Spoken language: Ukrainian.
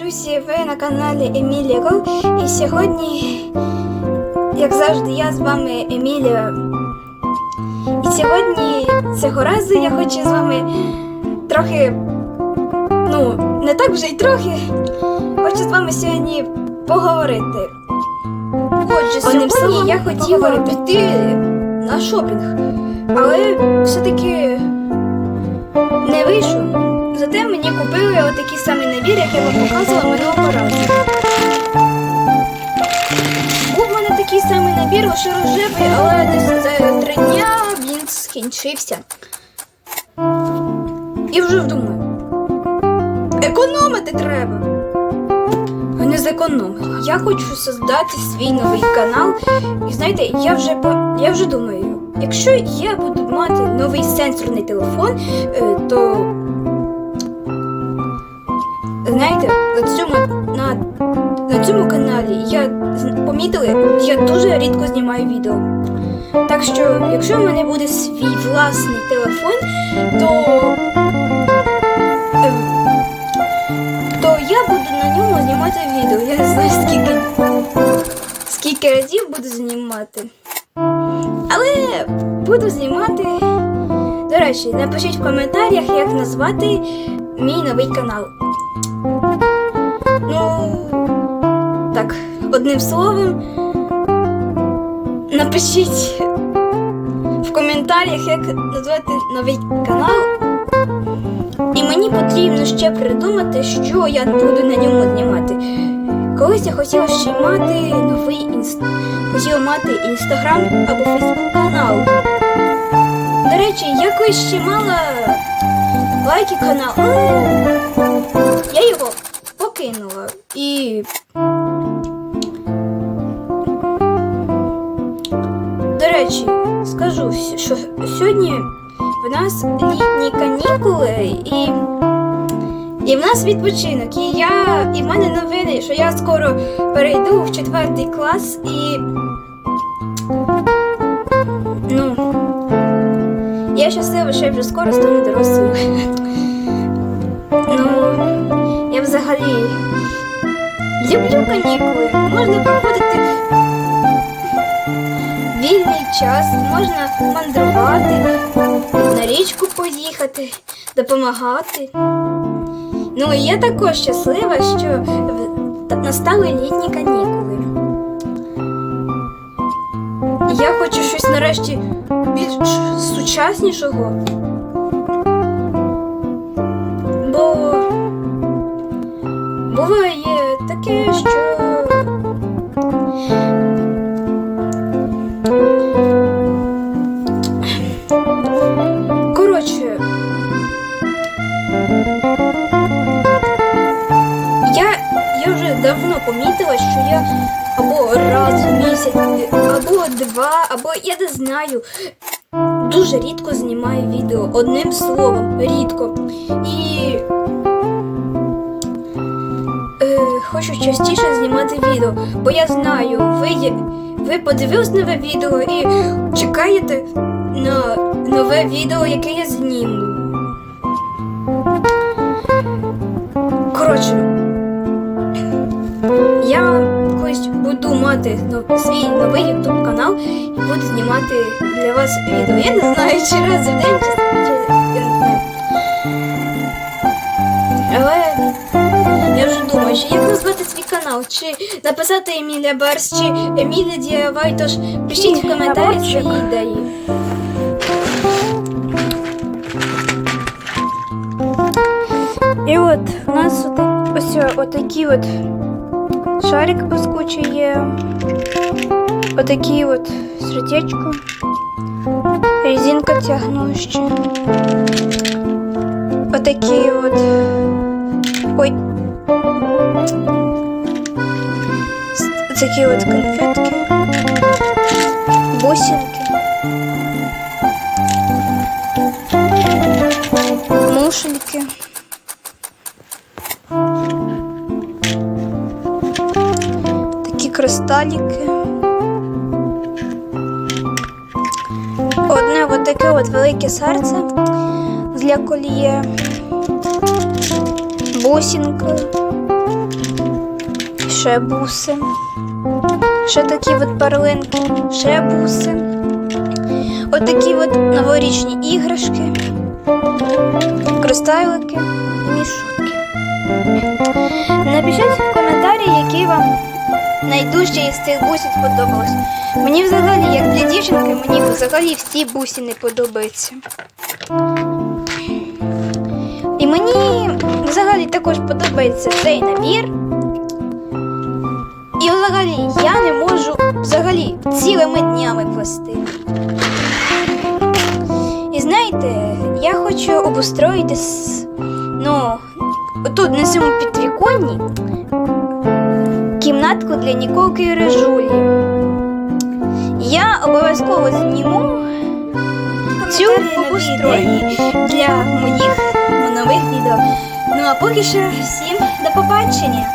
Друзі, ви на каналі Емілія Гол. І сьогодні, як завжди, я з вами Емілія. І сьогодні, цього разу, я хочу з вами трохи, ну, не так вже й трохи. Хочу з вами сьогодні поговорити. Отже, сьогодні я хотіла піти на шопінг, але все-таки Не вийшов. Зате мені купили отакий самий набір, як я вам показувала минулого разу. Був в мене такий самий набір, лише рожевий, але десь за три дня він скінчився. І вже думаю. Економити треба. Не зекономила. Я хочу создати свій новий канал. І знаєте, я вже я вже думаю, якщо я буду мати новий сенсорний телефон, е, то каналі я помітили, я дуже рідко знімаю відео. Так що, якщо в мене буде свій власний телефон, то, е, то я буду на ньому знімати відео. Я не знаю скільки, скільки разів буду знімати. Але буду знімати. До речі, напишіть в коментарях, як назвати мій новий канал. Одним словом, напишіть в коментарях, як назвати новий канал. І мені потрібно ще придумати, що я буду на ньому знімати. Колись я хотіла ще мати новий інст... хотіла мати інстаграм або фейсбук канал. До речі, я колись ще мала лайки канал, я його покинула. І. речі, скажу, що сьогодні в нас літні канікули і. І в нас відпочинок. І я. І в мене новини, що я скоро перейду в четвертий клас і. Ну. Я щаслива, що я вже скоро стану дорослою. Ну, я взагалі люблю канікули. Можна час, можна мандрувати, на річку поїхати, допомагати. Ну і я також щаслива, що настали літні канікули. Я хочу щось нарешті більш сучаснішого. Бо буває таке, що Я, я вже давно помітила, що я або раз в місяць, або два, або я не знаю. Дуже рідко знімаю відео. Одним словом, рідко. І е, хочу частіше знімати відео, бо я знаю, ви, ви подивились нове відео і чекаєте на нове відео, яке я зніму. Коротше, я колись буду мати свій новий YouTube канал і буду знімати для вас відео. Я не знаю, чи раз в день, чи, не. Але я вже думаю, що як назвати свій канал, чи написати Емілія Барс, чи Емілія Діявай, тож пишіть в коментарі свої ідеї. отакий от шарик блискучий є. Отакий от сердечко. Резинка тягнуща. Отакі от. Ой. С- Такі от конфетки. Бусинки. Мушельки. Кристаліки. Одне от таке от велике серце для коліє. Бусинка. ще буси. Ще такі от перлинки, ще буси. От от новорічні іграшки, кристайлики і мішутки. Напишіть в коментарі, які вам найдужче із цих бусин сподобалось. Мені взагалі, як для дівчинки, мені взагалі всі бусини подобаються. І мені взагалі також подобається цей набір. І взагалі я не можу взагалі цілими днями плести. І знаєте, я хочу обустроїти с- ну, тут на цьому підвіконні кімнатку для Ніколки і Режулі. Я обов'язково зніму цю обустрою для моїх нових відео. Ну а поки що всім до побачення!